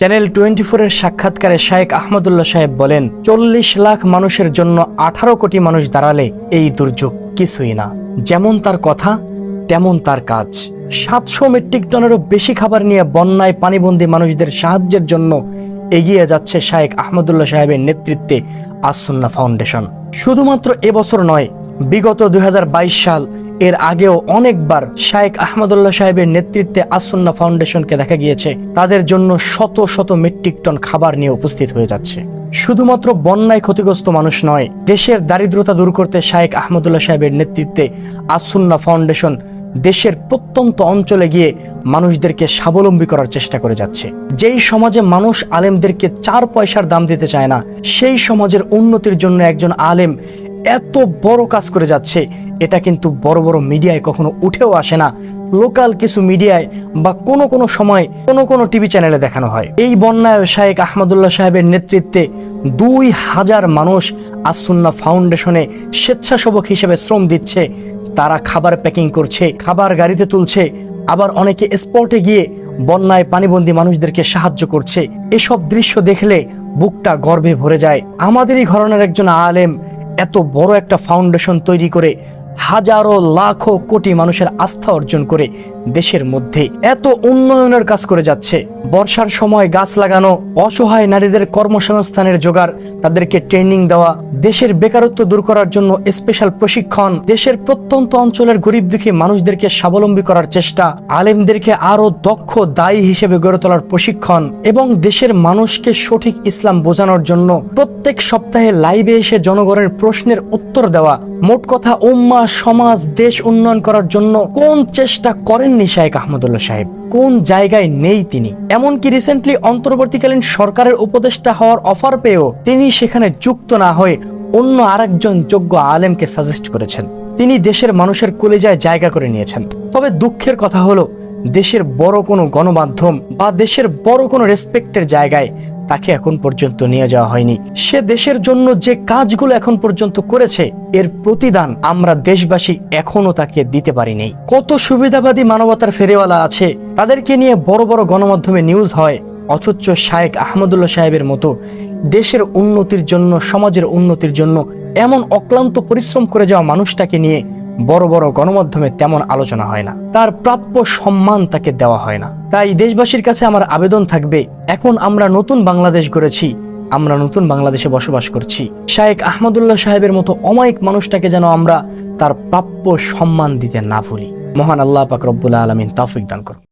Channel twenty ফোরের সাক্ষাৎকারে শায়েক আহমদুল্লাহ সাহেব বলেন, চল্লিশ লাখ মানুষের জন্য আঠারো কোটি মানুষ দাঁড়ালে এই দুর্যোগ কিছুই না। যেমন তার কথা, তেমন তার কাজ। সাতশো মেট্রিক টনেরও বেশি খাবার নিয়ে বন্যায় পানিবন্দী মানুষদের সাহায্যের জন্য এগিয়ে যাচ্ছে শায়েক আহমদুল্লাহ সাহেবের নেতৃত্বে আসুন্না ফাউন্ডেশন। শুধুমাত্র এবছর নয়, বিগত দু হাজার বাইশ সাল এর আগেও অনেকবার শায়েক আহমদুল্লাহ সাহেবের নেতৃত্বে আসন্না ফাউন্ডেশনকে দেখা গিয়েছে। তাদের জন্য শত শত মেট্রিক টন খাবার নিয়ে উপস্থিত হয়ে যাচ্ছে। শুধুমাত্র বন্যায় ক্ষতিগ্রস্ত মানুষ নয়, দেশের দারিদ্রতা দূর করতে শায়েক আহমদুল্লাহ সাহেবের নেতৃত্বে আসুন্না ফাউন্ডেশন দেশের প্রত্যন্ত অঞ্চলে গিয়ে মানুষদেরকে স্বাবলম্বী করার চেষ্টা করে যাচ্ছে। যেই সমাজে মানুষ আলেমদেরকে চার পয়সার দাম দিতে চায় না, সেই সমাজের উন্নতির জন্য একজন আলেম এত বড় কাজ করে যাচ্ছে, এটা কিন্তু বড় বড় মিডিয়ায় কখনো উঠেও আসে না। লোকাল কিছু মিডিয়ায় বা কোনো কোনো সময় কোনো কোনো টিভি চ্যানেলে দেখানো হয়। এই বন্যায় শায়েক আহমদুল্লাহ সাহেবের নেতৃত্বে দুই হাজার মানুষ আসুন্না ফাউন্ডেশনে স্বেচ্ছাসেবক হিসেবে শ্রম দিচ্ছে। তারা খাবার প্যাকিং করছে, খাবার গাড়িতে তুলছে, আবার অনেকে স্পটে গিয়ে বন্যায় পানিবন্দী মানুষদেরকে সাহায্য করছে। এসব দৃশ্য দেখলে বুকটা গর্বে ভরে যায়। আমাদেরই ঘরনের একজন আলেম এত বড় একটা ফাউন্ডেশন তৈরি করে হাজারো লাখো কোটি মানুষের আস্থা অর্জন করে দেশের মধ্যে এত উন্নয়নের কাজ করে যাচ্ছে। বর্ষার সময় গাছ লাগানো, অসহায় নারীদের কর্মসংস্থানের জোগাড়, তাদেরকে ট্রেনিং দেওয়া, দেশের বেকারত্ব দূর করার জন্য স্পেশাল প্রশিক্ষণ, দেশের প্রত্যন্ত অঞ্চলের গরিব দুঃখী মানুষদেরকে স্বাবলম্বী করার চেষ্টা, আলেমদেরকে আরও দক্ষ দায়ী হিসেবে গড়ে তোলার প্রশিক্ষণ এবং দেশের মানুষকে সঠিক ইসলাম বোঝানোর জন্য প্রত্যেক সপ্তাহে লাইভে এসে জনগণের প্রশ্নের উত্তর দেওয়া। মোট কথা, উম্মা সমাজ, দেশ উন্নয়ন করার জন্য কোন চেষ্টা করেননি শাহেক আহমদুল্লাহ সাহেব? কোন জায়গায় নেই তিনি? এমনকি রিসেন্টলি অন্তর্বর্তীকালীন সরকারের উপদেষ্টা হওয়ার অফার পেয়েও তিনি সেখানে যুক্ত না হয়ে অন্য আরেকজন যোগ্য আলেমকে সাজেস্ট করেছেন। তিনি দেশের মানুষের কলেজায় জায়গা করে নিয়েছেন। তবে দুঃখের কথা হলো, দেশের বড় কোনো গণমাধ্যম বা দেশের বড় কোনো রেসপেক্টের জায়গায় তাকে এখন পর্যন্ত নিয়ে যাওয়া হয়নি। সে দেশের জন্য যে কাজগুলো এখন পর্যন্ত করেছে, এর প্রতিদান আমরা দেশবাসী এখনও তাকে দিতে পারিনি। কত সুবিধাবাদী মানবতার ফেরিওয়ালা আছে, তাদেরকে নিয়ে বড় বড় গণমাধ্যমে নিউজ হয়। অথচ শায়েক আহমদুল্লাহ সাহেবের মতো দেশের উন্নতির জন্য, সমাজের উন্নতির জন্য এমন অক্লান্ত পরিশ্রম করে যাওয়া মানুষটাকে নিয়ে বড় বড় গণমাধ্যমে তেমন আলোচনা হয় না। তার প্রাপ্য সম্মান তাকে দেওয়া হয় না। তাই দেশবাসীর কাছে আমার আবেদন থাকবে, এখন আমরা নতুন বাংলাদেশ গড়েছি, আমরা নতুন বাংলাদেশে বসবাস করছি। শায়েক আহমদুল্লাহ সাহেবের মতো অমায়িক মানুষটাকে যেন আমরা তার প্রাপ্য সম্মান দিতে না ভুলি। মহান আল্লাহ পাক রব্বুল আলমিন তাফিক দান করুন।